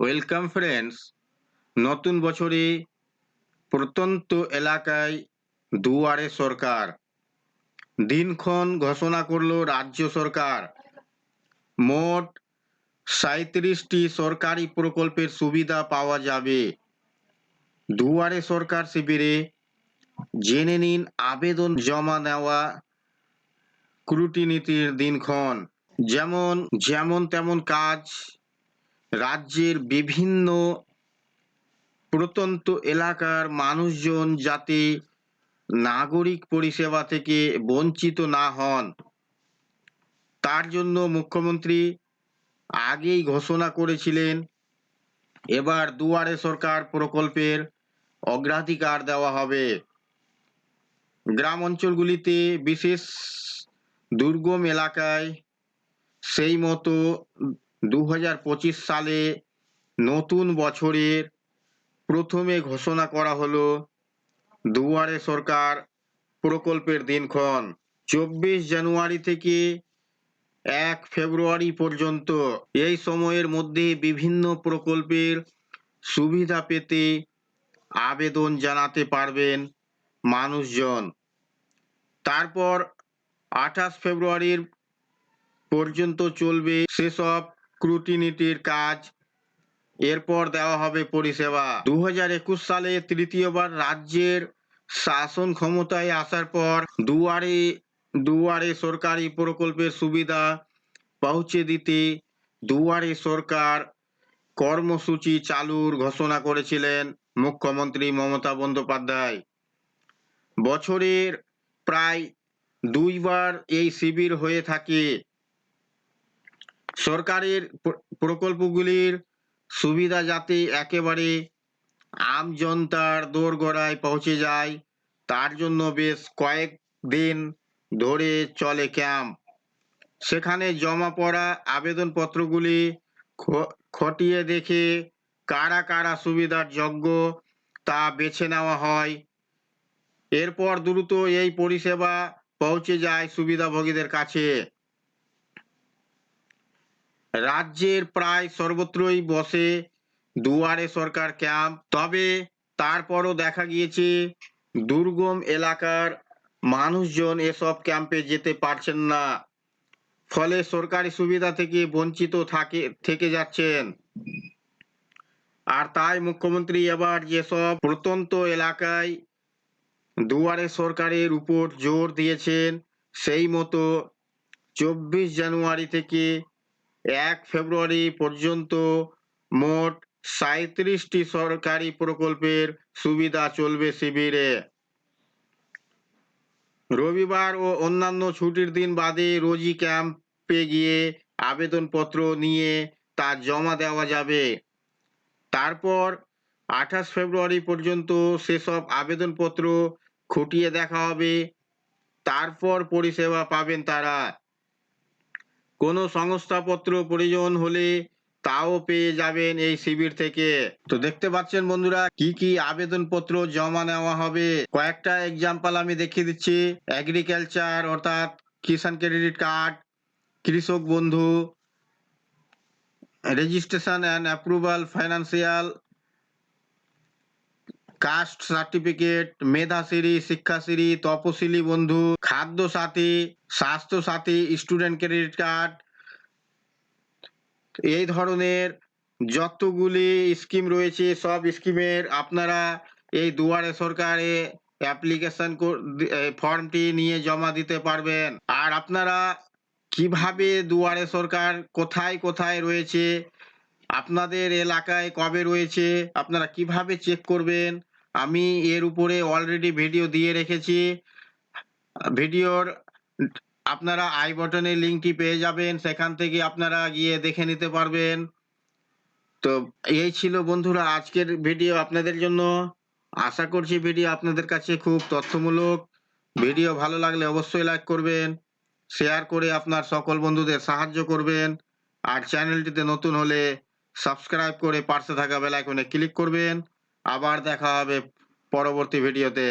Welcome friends নতুন বছরে প্রত্যন্ত এলাকায় দুয়ারে সরকার। দিনক্ষণ ঘোষণা করল রাজ্য সরকার। মোট সাঁত্রিশটি সরকারি প্রকল্পের সুবিধা পাওয়া যাবে। দুয়ারে সরকার শিবিরে জেনে নিন আবেদন জমা নেওয়া ক্রুটিনীতির দিনক্ষণ। যেমন যেমন তেমন কাজ রাজ্যের বিভিন্ন প্রত্যন্ত এলাকার মানুষজন যাতে নাগরিক পরিষেবা থেকে বঞ্চিত না হন, তার জন্য মুখ্যমন্ত্রী আগেই ঘোষণা করেছিলেন, এবার দুয়ারে সরকার প্রকল্পের অগ্রাধিকার দেওয়া হবে। গ্রাম অঞ্চলগুলিতে বিশেষ দুর্গম এলাকায় সেই মতো দু হাজার পঁচিশ সালে নতুন বছরের প্রথমে ঘোষণা করা হলো দুয়ারে সরকার প্রকল্পের দিনক্ষণ। চব্বিশ জানুয়ারি থেকে এক ফেব্রুয়ারি পর্যন্ত এই সময়ের মধ্যে বিভিন্ন প্রকল্পের সুবিধা পেতে আবেদন জানাতে পারবেন মানুষজন। তারপর আঠাশ ফেব্রুয়ারির পর্যন্ত চলবে সেসব ক্রুটিনিটির কাজ। এরপর দেওয়া হবে পরিষেবা। দু হাজার একুশ সালে তৃতীয়বার রাজ্যের শাসন ক্ষমতায় আসার পর দুয়ারে দুয়ারে সরকারি প্রকল্পের সুবিধা পৌঁছে দিতে দুয়ারে সরকার কর্মসূচি চালুর ঘোষণা করেছিলেন মুখ্যমন্ত্রী মমতা বন্দ্যোপাধ্যায়। বছরের প্রায় দুইবার এই শিবির হয়ে থাকে। সরকারের প্রকল্পগুলির সুবিধা যাতে একেবারে আম জনতার দোরগোড়ায় পৌঁছে যায়, তার জন্য বেশ কয়েক দিন ধরে চলে ক্যাম্প। সেখানে জমা পড়া আবেদনপত্রগুলি খ- খতিয়ে দেখে কারা কারা সুবিধার যোগ্য তা বেছে নেওয়া হয়। এরপর দ্রুত এই পরিষেবা পৌঁছে যায় সুবিধাভোগীদের কাছে। রাজ্যের প্রায় সর্বত্রই বসে দুয়ারে সরকার ক্যাম্প। তবে তারপরও দেখা গিয়েছে, দুর্গম এলাকার মানুষজন এসব ক্যাম্পে যেতে পারছেন না। ফলে সরকারি সুবিধা থেকে বঞ্চিত থাকে, থেকে যাচ্ছেন। আর তাই মুখ্যমন্ত্রী এবার যেসব প্রত্যন্ত এলাকায় দুয়ারে সরকারের উপর জোর দিয়েছেন, সেই মতো চব্বিশ জানুয়ারি থেকে এক ফেব্রুয়ারি পর্যন্ত মোট সাঁত্রিশটি সরকারি প্রকল্পের সুবিধা চলবে শিবিরে। রবিবার ও অন্যান্য ছুটির দিন বাদে রোজি ক্যাম্পে গিয়ে আবেদনপত্র নিয়ে তা জমা দেওয়া যাবে। তারপর আঠাশ ফেব্রুয়ারি পর্যন্ত সেসব আবেদনপত্র খুঁটিয়ে দেখা হবে। তারপর পরিষেবা পাবেন তারা। কোনো সংস্থাপত্র প্রয়োজন হলে তাও পেয়ে যাবেন এই শিবির থেকে। তো দেখতে পাচ্ছেন বন্ধুরা, কি কি আবেদনপত্র জমা নেওয়া হবে? কয়েকটা এক্সাম্পল আমি দেখিয়ে দিচ্ছি। এগ্রিকালচার অর্থাৎ কিষাণ credit card Krishak Bandhu registration and approval financial caste certificate Medhashree Shikshashree Taposhili Bandhu, খাদ্য সাথী, স্বাস্থ্য সাথী, স্টুডেন্ট ক্রেডিট কার্ড। এই ধরনের যতগুলি স্কিম রয়েছে, সব স্কিমের আপনারা এই দুয়ারে সরকারে অ্যাপ্লিকেশন ফর্মটি নিয়ে জমা দিতে পারবেন। আর আপনারা কীভাবে দুয়ারে সরকার কোথায় কোথায় রয়েছে, আপনাদের এলাকায় কবে রয়েছে, আপনারা কীভাবে চেক করবেন আমি এর উপরে অলরেডি ভিডিও দিয়ে রেখেছি। ভিডিওর আপনারা আই বটনের লিঙ্কটি পেয়ে যাবেন, সেখান থেকে আপনারা গিয়ে দেখে নিতে পারবেন। তো এই ছিল বন্ধুরা আজকের ভিডিও আপনাদের জন্য। আশা করছি ভিডিও আপনাদের কাছে খুব তথ্যমূলক। ভিডিও ভালো লাগলে অবশ্যই লাইক করবেন শেয়ার করে আপনার সকল বন্ধুদের সাহায্য করবেন, আর চ্যানেলটিতে নতুন হলে সাবস্ক্রাইব করে পাশে থাকা বেল আইকনে ক্লিক করবেন। আবার দেখা হবে পরবর্তী ভিডিওতে।